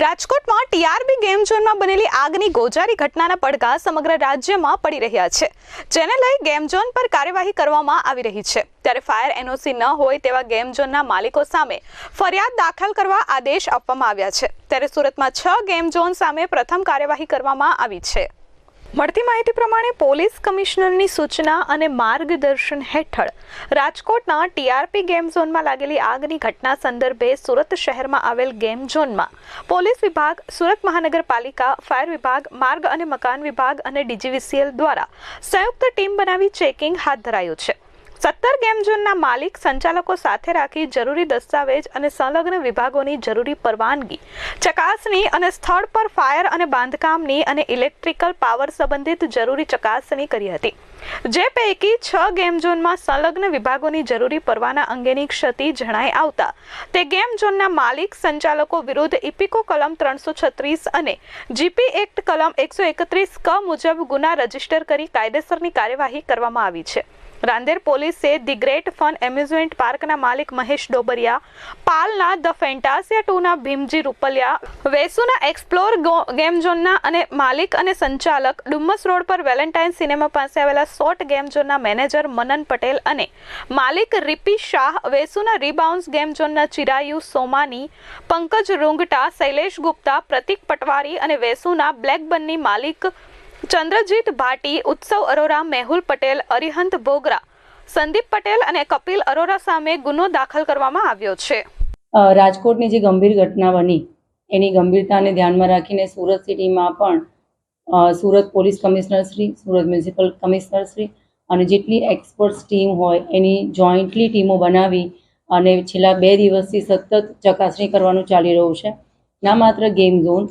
રાજકોટમાં TRB game ઝોનમાં બનેલી આગની ગોજારી ઘટનાના પડઘા સમગ્ર રાજ્યમાં પડી રહ્યા છે. જેને લઈ ગેમ ઝોન પર કાર્યવાહી કરવામાં આવી રહી છે. ત્યારે ફાયર એનઓસી ન હોય તેવા ગેમ ઝોનના માલિકો સામે ફરિયાદ દાખલ કરવા આદેશ આપવામાં આવ્યા છે. ત્યારે સુરતમાં છ ગેમ ઝોન સામે પ્રથમ કાર્યવાહી કરવામાં આવી છે. મળતી માહિતી પ્રમાણે પોલીસ કમિશનરની સૂચના અને માર્ગદર્શન હેઠળ રાજકોટના ટીઆરપી ગેમ ઝોનમાં લાગેલી આગની ઘટના સંદર્ભે સુરત શહેરમાં આવેલ ગેમ ઝોનમાં પોલીસ વિભાગ, સુરત મહાનગરપાલિકા, ફાયર વિભાગ, માર્ગ અને મકાન વિભાગ અને ડીજીવીસીએલ દ્વારા સંયુક્ત ટીમ બનાવી ચેકિંગ હાથ ધરાયું છે. સત્તર ગેમ ઝોનના માલિક સંચાલકો સાથે રાખી જરૂરી દસ્તાવેજ અને સંલગ્ન વિભાગોની જરૂરી પરવાનગી, ચકાસણી અને સ્થળ પર ફાયર અને બાંધકામની અને ઇલેક્ટ્રિકલ પાવર સંબંધિત જરૂરી ચકાસણી કરી હતી. જે પૈકી છ ગેમ ઝોનમાં સંલગ્ન વિભાગોની જરૂરી પરવાના અંગેની ક્ષતિ જણાઈ આવતા, તે ગેમ ઝોનના માલિક સંચાલકો વિરુદ્ધ ઇપિકો કલમ ત્રણસો છત્રીસ અને જીપી એક્ટ કલમ એકસો એકત્રીસ ક મુજબ ગુના રજિસ્ટર કરી કાયદેસરની કાર્યવાહી કરવામાં આવી છે. રાંદેર પોલીસે ધી ગ્રેટ ફન એમ્યુઝમેન્ટ પાર્કના માલિક મહેશ ડોબરિયા, પાલના ધ ફેન્ટાસિયા ટુના ભીમજી રૂપલિયા, વેસુના એક્સપ્લોર ગેમ ઝોનના અને માલિક અને સંચાલક ડુમ્મસ રોડ પર વેલેન્ટાઇન સિનેમા પાસે આવેલા સોટ ગેમ ઝોનના મેનેજર મનન પટેલ અને માલિક રિપી શાહ, વેસુના રીબાઉન્સ ગેમ ઝોનના ચિરાયુ સોમાની, પંકજ રૂંગટા, શૈલેષ ગુપ્તા, પ્રતિક પટવારી અને વેસુના બ્લેકબનની માલિક ચંદ્રજીત ભાટી, ઉત્સવ અરોરા, મેહુલ પટેલ, અરિહંત બોગરા, સંદીપ પટેલ અને કપિલ અરોરા સામે ગુનો દાખલ કરવામાં આવ્યો છે. રાજકોટની જે ગંભીર ઘટના બની, એની ગંભીરતાને ધ્યાનમાં રાખીને સુરત સિટીમાં પણ Surat police commissioner shri, Surat municipal commissioner shri અને જેટલી એક્સપર્ટ્સ ટીમ હોય, એની જોઈન્ટલી ટીમો બનાવી અને છેલ્લા બે દિવસથી સતત ચકાસણી કરવાનું ચાલી રહ્યું છે. ના માત્ર ગેમ ઝોન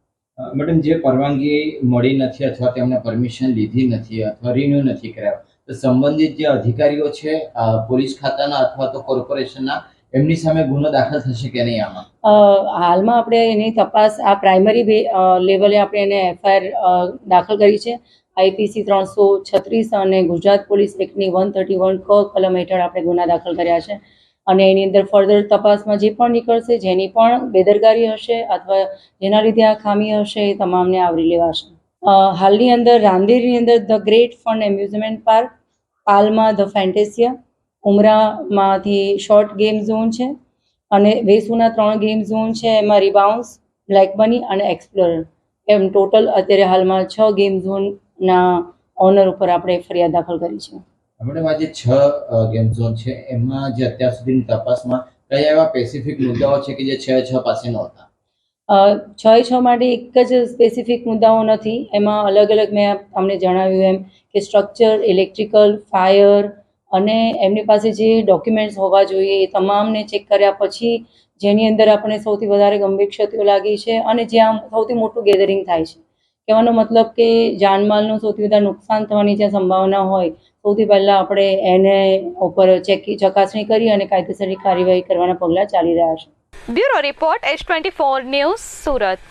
મેડમ, જે પરવાનગી મળી નથી અથવા તેમને પરમિશન લીધી નથી અથવા રિન્યુ નથી કરાવ્યા તો સંબંધિત જે અધિકારીઓ છે પોલીસ ખાતાના અથવા તો કોર્પોરેશનના, એમની સામે ગુનો દાખલ થશે કે નહીં આમાં? હાલમાં આપણે એની તપાસ આ પ્રાઇમરી લેવલે આપણે એને એફઆઈઆર દાખલ કરી છે. આઈપીસી ત્રણસો છત્રીસ અને ગુજરાત પોલીસ એક્ટની વન થર્ટી વન ક કલમ હેઠળ આપણે ગુના દાખલ કર્યા છે. અને એની અંદર ફર્ધર તપાસમાં જે પણ નીકળશે, જેની પણ બેદરકારી હશે અથવા જેના લીધે આ ખામી હશે, એ તમામને આવરી લેવાશે. હાલની અંદર રાંદેરની અંદર the great fun amusement park પાલમાં the fantasia ઉમરામાંથી શોર્ટ ગેમ ઝોન છે અને વેસુના ત્રણ ગેમ ઝોન છે, એમાં રિબાઉન્સ બ્લેક બની અને એક્સપ્લોરર એમ ટોટલ અત્યારે હાલમાં છ ગેમ ઝોનના ઓનર ઉપર આપણે ફરિયાદ દાખલ કરી છે. મેડમ આ જે છ ગેમ ઝોન છે. એમાં જે અત્યાર સુધીની તપાસમાં કયા એવા સ્પેસિફિક મુદ્દાઓ છે કે જે છ છ પાસે નહોતા? છ છ માટે એક જ સ્પેસિફિક મુદ્દાઓ નથી. એમાં અલગ અલગ મેં તમને જણાવ્યું એમ કે સ્ટ્રક્ચર ઇલેક્ટ્રિકલ ફાયર અને એમની પાસે જે ડોક્યુમેન્ટ્સ હોવા જોઈએ એ તમામને ચેક કર્યા પછી જેની અંદર આપણે સૌથી વધારે ગંભીર ક્ષતિઓ લાગી છે અને જ્યાં સૌથી મોટું ગેધરિંગ થાય છે. કહેવાનો મતલબ કે જાનમાલનું સૌથી વધારે નુકસાન થવાની જ્યાં સંભાવના હોય, સૌથી પહેલાં આપણે એને ઉપર ચેકી ચકાસણી કરી અને કાયદેસરની કાર્યવાહી કરવાના પગલાં ચાલી રહ્યા છે. Bureau report H twenty four news Surat.